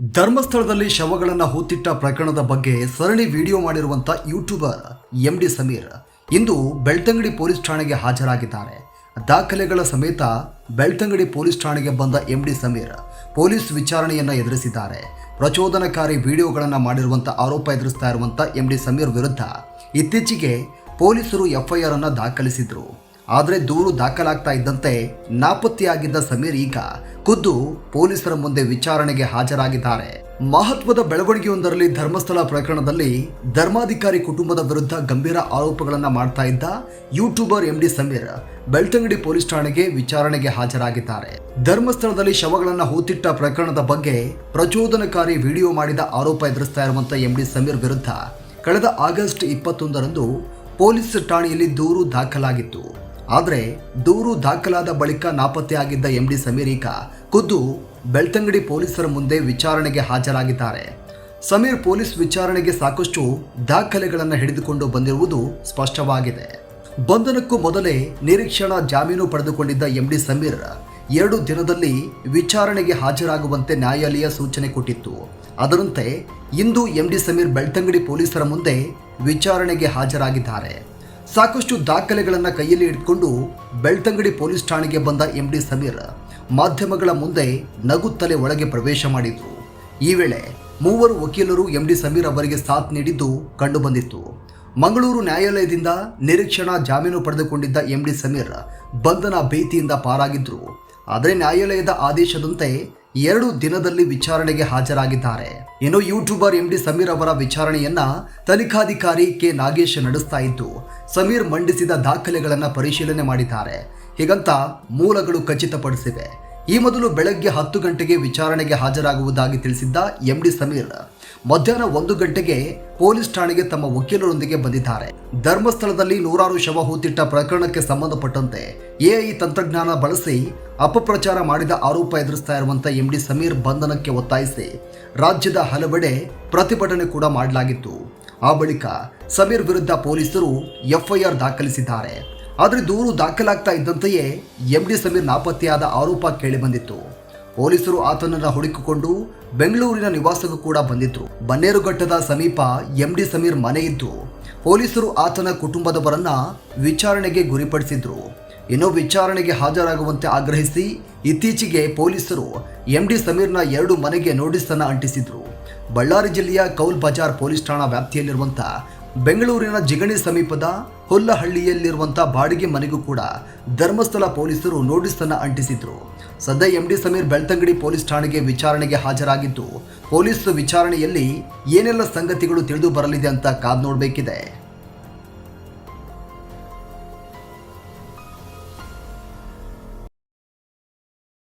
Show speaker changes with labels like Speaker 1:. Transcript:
Speaker 1: ಧರ್ಮಸ್ಥಳದಲ್ಲಿ ಶವಗಳನ್ನು ಹೂತಿಟ್ಟ ಪ್ರಕರಣದ ಬಗ್ಗೆ ಸರಣಿ ವಿಡಿಯೋ ಮಾಡಿರುವಂಥ ಯೂಟ್ಯೂಬರ್ ಎಂ ಡಿ ಸಮೀರ್ ಇಂದು ಬೆಳ್ತಂಗಡಿ ಪೊಲೀಸ್ ಠಾಣೆಗೆ ಹಾಜರಾಗಿದ್ದಾರೆ. ದಾಖಲೆಗಳ ಸಮೇತ ಬೆಳ್ತಂಗಡಿ ಪೊಲೀಸ್ ಠಾಣೆಗೆ ಬಂದ ಎಂ ಡಿ ಸಮೀರ್ ಪೊಲೀಸ್ ವಿಚಾರಣೆಯನ್ನು ಎದುರಿಸಿದ್ದಾರೆ. ಪ್ರಚೋದನಕಾರಿ ವಿಡಿಯೋಗಳನ್ನು ಮಾಡಿರುವಂಥ ಆರೋಪ ಎದುರಿಸ್ತಾ ಇರುವಂಥ ಎಂ ಡಿ ಸಮೀರ್ ವಿರುದ್ಧ ಇತ್ತೀಚೆಗೆ ಪೊಲೀಸರು ಎಫ್ಐಆರ್ ಅನ್ನು ದಾಖಲಿಸಿದ್ರು. ಆದರೆ ದೂರು ದಾಖಲಾಗ್ತಾ ಇದ್ದಂತೆ ನಾಪತ್ತೆಯಾಗಿದ್ದ ಸಮೀರ್ ಈಗ ಖುದ್ದು ಪೊಲೀಸರ ಮುಂದೆ ವಿಚಾರಣೆಗೆ ಹಾಜರಾಗಿದ್ದಾರೆ. ಮಹತ್ವದ ಬೆಳವಣಿಗೆಯೊಂದರಲ್ಲಿ ಧರ್ಮಸ್ಥಳ ಪ್ರಕರಣದಲ್ಲಿ ಧರ್ಮಾಧಿಕಾರಿ ಕುಟುಂಬದ ವಿರುದ್ಧ ಗಂಭೀರ ಆರೋಪಗಳನ್ನು ಮಾಡ್ತಾ ಇದ್ದ YouTuber M D Sameer Belthangady police ಠಾಣೆಗೆ ವಿಚಾರಣೆಗೆ ಹಾಜರಾಗಿದ್ದಾರೆ. ಧರ್ಮಸ್ಥಳದಲ್ಲಿ ಶವಗಳನ್ನು ಹೂತಿಟ್ಟ ಪ್ರಕರಣದ ಬಗ್ಗೆ ಪ್ರಚೋದನಕಾರಿ ವಿಡಿಯೋ ಮಾಡಿದ ಆರೋಪ ಎದುರಿಸ್ತಾ ಇರುವಂತಹ ಎಂ ಡಿ ಸಮೀರ್ ವಿರುದ್ಧ ಕಳೆದ ಆಗಸ್ಟ್ ಇಪ್ಪತ್ತೊಂದರಂದು ಪೊಲೀಸ್ ಠಾಣೆಯಲ್ಲಿ ದೂರು ದಾಖಲಾಗಿತ್ತು. ಆದರೆ ದೂರು ದಾಖಲಾದ ಬಳಿಕ ನಾಪತ್ತೆಯಾಗಿದ್ದ ಎಂ ಡಿ ಸಮೀರ್ ಖುದ್ದು ಬೆಳ್ತಂಗಡಿ ಪೊಲೀಸರ ಮುಂದೆ ವಿಚಾರಣೆಗೆ ಹಾಜರಾಗಿದ್ದಾರೆ. ಸಮೀರ್ ಪೊಲೀಸ್ ವಿಚಾರಣೆಗೆ ಸಾಕಷ್ಟು ದಾಖಲೆಗಳನ್ನು ಹಿಡಿದುಕೊಂಡು ಬಂದಿರುವುದು ಸ್ಪಷ್ಟವಾಗಿದೆ. ಬಂಧನಕ್ಕೂ ಮೊದಲೇ ನಿರೀಕ್ಷಣಾ ಜಾಮೀನು ಪಡೆದುಕೊಂಡಿದ್ದ ಎಂ ಡಿ ಸಮೀರ್ ಎರಡು ದಿನದಲ್ಲಿ ವಿಚಾರಣೆಗೆ ಹಾಜರಾಗುವಂತೆ ನ್ಯಾಯಾಲಯ ಸೂಚನೆ ಕೊಟ್ಟಿತ್ತು. ಅದರಂತೆ ಇಂದು ಎಂ ಡಿ ಸಮೀರ್ ಬೆಳ್ತಂಗಡಿ ಪೊಲೀಸರ ಮುಂದೆ ವಿಚಾರಣೆಗೆ ಹಾಜರಾಗಿದ್ದಾರೆ. ಸಾಕಷ್ಟು ದಾಖಲೆಗಳನ್ನು ಕೈಯಲ್ಲಿ ಇಟ್ಕೊಂಡು ಬೆಳ್ತಂಗಡಿ ಪೊಲೀಸ್ ಠಾಣೆಗೆ ಬಂದ ಎಂ ಡಿ ಸಮೀರ್ ಮಾಧ್ಯಮಗಳ ಮುಂದೆ ನಗುತ್ತಲೇ ಒಳಗೆ ಪ್ರವೇಶ ಮಾಡಿದ್ರು ಈ ವೇಳೆ ಮೂವರು ವಕೀಲರು ಎಂ ಡಿ ಸಮೀರ್ ಅವರಿಗೆ ಸಾಥ್ ನೀಡಿದ್ದು ಕಂಡುಬಂದಿತ್ತು. ಮಂಗಳೂರು ನ್ಯಾಯಾಲಯದಿಂದ ನಿರೀಕ್ಷಣಾ ಜಾಮೀನು ಪಡೆದುಕೊಂಡಿದ್ದ ಎಂ ಡಿ ಸಮೀರ್ ಬಂಧನ ಭೀತಿಯಿಂದ ಪಾರಾಗಿದ್ರು. ಆದರೆ ನ್ಯಾಯಾಲಯದ ಆದೇಶದಂತೆ ಎರಡು ದಿನದಲ್ಲಿ ವಿಚಾರಣೆಗೆ ಹಾಜರಾಗಿದ್ದಾರೆ. ಇನ್ನು ಯೂಟ್ಯೂಬರ್ ಎಂ ಡಿ ಸಮೀರ್ ಅವರ ವಿಚಾರಣೆಯನ್ನ ತನಿಖಾಧಿಕಾರಿ ಕೆ ನಾಗೇಶ್ ನಡೆಸ್ತಾ ಇದ್ದು, ಸಮೀರ್ ಮಂಡಿಸಿದ ದಾಖಲೆಗಳನ್ನು ಪರಿಶೀಲನೆ ಮಾಡಿದ್ದಾರೆ. ಹೀಗಂತ ಮೂಲಗಳು ಖಚಿತಪಡಿಸಿವೆ. ಈ ಮೊದಲು ಬೆಳಗ್ಗೆ ಹತ್ತು ಗಂಟೆಗೆ ವಿಚಾರಣೆಗೆ ಹಾಜರಾಗುವುದಾಗಿ ತಿಳಿಸಿದ್ದ ಎಂಡಿ ಸಮೀರ್, ಮಧ್ಯಾಹ್ನ ಒಂದು ಗಂಟೆಗೆ ಪೊಲೀಸ್ ಠಾಣೆಗೆ ತಮ್ಮ ವಕೀಲರೊಂದಿಗೆ ಬಂದಿದ್ದಾರೆ. ಧರ್ಮಸ್ಥಳದಲ್ಲಿ ನೂರಾರು ಶವ ಹೂತಿಟ್ಟ ಪ್ರಕರಣಕ್ಕೆ ಸಂಬಂಧಪಟ್ಟಂತೆ ಎಐ ತಂತ್ರಜ್ಞಾನ ಬಳಸಿ ಅಪಪ್ರಚಾರ ಮಾಡಿದ ಆರೋಪ ಎದುರಿಸ್ತಾ ಇರುವಂತ ಎಂಡಿ ಸಮೀರ್ ಬಂಧನಕ್ಕೆ ಒತ್ತಾಯಿಸಿ ರಾಜ್ಯದ ಹಲವೆಡೆ ಪ್ರತಿಭಟನೆ ಕೂಡ ಮಾಡಲಾಗಿತ್ತು. ಆ ಬಳಿಕ ಸಮೀರ್ ವಿರುದ್ಧ ಪೊಲೀಸರು ಎಫ್ಐಆರ್ ದಾಖಲಿಸಿದ್ದಾರೆ. ಆದರೆ ದೂರು ದಾಖಲಾಗ್ತಾ ಇದ್ದಂತೆಯೇ ಎಂ ಡಿ ಸಮೀರ್ ನಾಪತ್ತೆಯಾದ ಆರೋಪ ಕೇಳಿಬಂದಿತ್ತು ಪೊಲೀಸರು ಆತನನ್ನು ಹುಡುಕಿಕೊಂಡು ಬೆಂಗಳೂರಿನ ನಿವಾಸಕ್ಕೂ ಕೂಡ ಬಂದಿದ್ರು. ಬನ್ನೇರುಘಟ್ಟದ ಸಮೀಪ ಎಂ ಡಿ ಸಮೀರ್ ಮನೆ ಇದ್ದು, ಪೊಲೀಸರು ಆತನ ಕುಟುಂಬದವರನ್ನ ವಿಚಾರಣೆಗೆ ಗುರಿಪಡಿಸಿದ್ರು. ಇನ್ನು ವಿಚಾರಣೆಗೆ ಹಾಜರಾಗುವಂತೆ ಆಗ್ರಹಿಸಿ ಇತ್ತೀಚೆಗೆ ಪೊಲೀಸರು ಎಂ ಡಿ ಸಮೀರ್ನ ಎರಡು ಮನೆಗೆ ನೋಟಿಸ್ ಅನ್ನು ಅಂಟಿಸಿದ್ರು. ಬಳ್ಳಾರಿ ಜಿಲ್ಲೆಯ ಕೌಲ್ ಬಜಾರ್ ಪೊಲೀಸ್ ಠಾಣಾ ವ್ಯಾಪ್ತಿಯಲ್ಲಿರುವಂಥ ಬೆಂಗಳೂರಿನ ಜಿಗಣಿ ಸಮೀಪದ ಹೊಲ್ಲಹಳ್ಳಿಯಲ್ಲಿರುವಂಥ ಬಾಡಿಗೆ ಮನೆಗೂ ಕೂಡ ಧರ್ಮಸ್ಥಳ ಪೊಲೀಸರು ನೋಟಿಸ್ ಅನ್ನ ಅಂಟಿಸಿದ್ರು. ಸದ್ಯ ಎಂಡಿ ಸಮೀರ್ ಬೆಳ್ತಂಗಡಿ ಪೊಲೀಸ್ ಠಾಣೆಗೆ ವಿಚಾರಣೆಗೆ ಹಾಜರಾಗಿದ್ದು, ಪೊಲೀಸ್ ವಿಚಾರಣೆಯಲ್ಲಿ ಏನೆಲ್ಲ ಸಂಗತಿಗಳು ತಿಳಿದು ಬರಲಿದೆ ಅಂತ ಕಾದ್ ನೋಡಬೇಕಿದೆ.